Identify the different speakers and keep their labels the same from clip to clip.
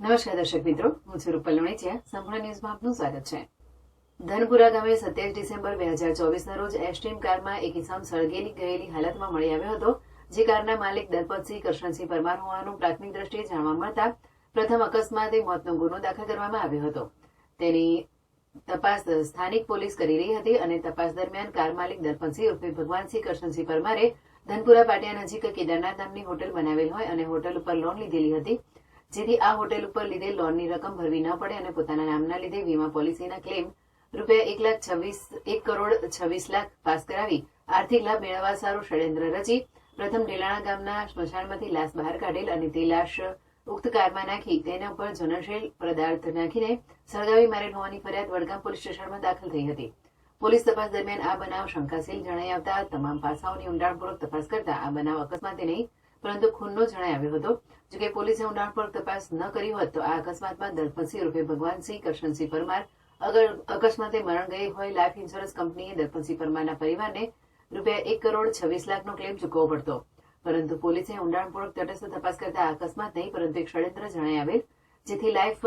Speaker 1: નમસ્કાર દર્શક મિત્રો, હું છું રૂપલ લોણીચિયા. સંપૂર્ણ ન્યૂઝમાં આપનું સ્વાગત છે. ધનપુરા ગામે સત્યાવીસ ડિસેમ્બર બે હજાર ચોવીસના રોજ એસ્ટ્રીમ કારમાં એક ઇસમ સળગેલી ગયેલી હાલતમાં મળી આવ્યો હતો, જે કારના માલિક દલપતસિંહ કૃષ્ણસિંહ પરમાર હોવાનું પ્રાથમિક દ્રષ્ટિએ જાણવા મળતા પ્રથમ અકસ્માતે મોતનો ગુનો દાખલ કરવામાં આવ્યો હતો. તેની તપાસ સ્થાનિક પોલીસ કરી રહી હતી અને તપાસ દરમિયાન કાર માલિક દલપતસિંહ ઉર્ફે ભગવાનસિંહ કૃષ્ણસિંહ પરમારે ધનપુરા પાટિયા નજીક કેદારનાથ નામની હોટેલ બનાવેલ હોય અને હોટેલ ઉપર લોન લીધેલી હતી. જેથી આ હોટેલ ઉપર લીધે લોનની રકમ ભરવી ન પડે અને પોતાના નામના લીધે વીમા પોલિસીના ક્લેમ રૂપિયા એક લાખ છવ્વીસ, એક કરોડ છવ્વીસ લાખ પાસ કરાવી આર્થિક લાભ મેળવવા સારું ષડયંત્ર રચી પ્રથમ ઢેલાણા ગામના સ્મશાનમાંથી લાશ બહાર કાઢેલ અને તે લાશ ઉક્ત કારમાં નાખી તેના ઉપર જનશીલ પદાર્થ નાખીને સળગાવી મારેલ હોવાની ફરિયાદ વડગામ પોલીસ સ્ટેશનમાં દાખલ થઈ હતી. પોલીસ તપાસ દરમિયાન આ બનાવ શંકાશીલ જણાઈ આવતા તમામ પાસાઓની ઊંડાણપૂર્વક તપાસ કરતા આ બનાવ અકસ્માતે નહીં પરંતુ ખૂનનો જણાય આવ્યો હતો જોકે પોલીસે ઊંડાણપૂર્વક તપાસ ન કરી હોત તો આ અકસ્માતમાં દલપતસિંહ રૂપે ભગવાનસિંહ કરશનસિંહ પરમાર અકસ્માતે મરણ ગઈ હોય, લાઈફ ઇન્સ્યોરન્સ કંપનીએ દલપતસિંહ પરમારના પરિવારને રૂપિયા એક કરોડ છવ્વીસ લાખનો ક્લેમ ચૂકવવો પડતો. પરંતુ પોલીસે ઊંડાણપૂર્વક તટસ્થ તપાસ કરતા આ અકસ્માત નહીં, પરંતુ એક ષડયંત્ર જણાય આવેલ, જેથી લાઈફ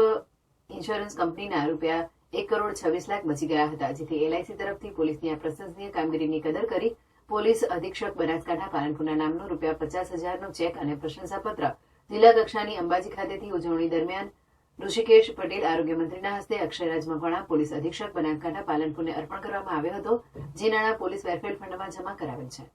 Speaker 1: ઇન્સ્યોરન્સ કંપનીના રૂપિયા એક કરોડ છવ્વીસ લાખ બચી ગયા હતા. જેથી એલઆઈસી તરફથી પોલીસની આ પ્રશંસનીય કામગીરીની કદર કરી પોલીસ અધિક્ષક બનાસકાંઠા પાલનપુરના નામનો રૂપિયા પચાસ હજારનો ચેક અને પ્રશંસાપત્ર જિલ્લા કક્ષાની અંબાજી ખાતેથી ઉજવણી દરમિયાન ઋષિકેશ પટેલ આરોગ્ય મંત્રીના હસ્તે અક્ષયરાજમાં પણ પોલીસ અધિક્ષક બનાસકાંઠા પાલનપુરને અર્પણ કરવામાં આવ્યો હતો. જે નાણાં પોલીસ વેરફેર ફંડમાં જમા કરાવેલ છે.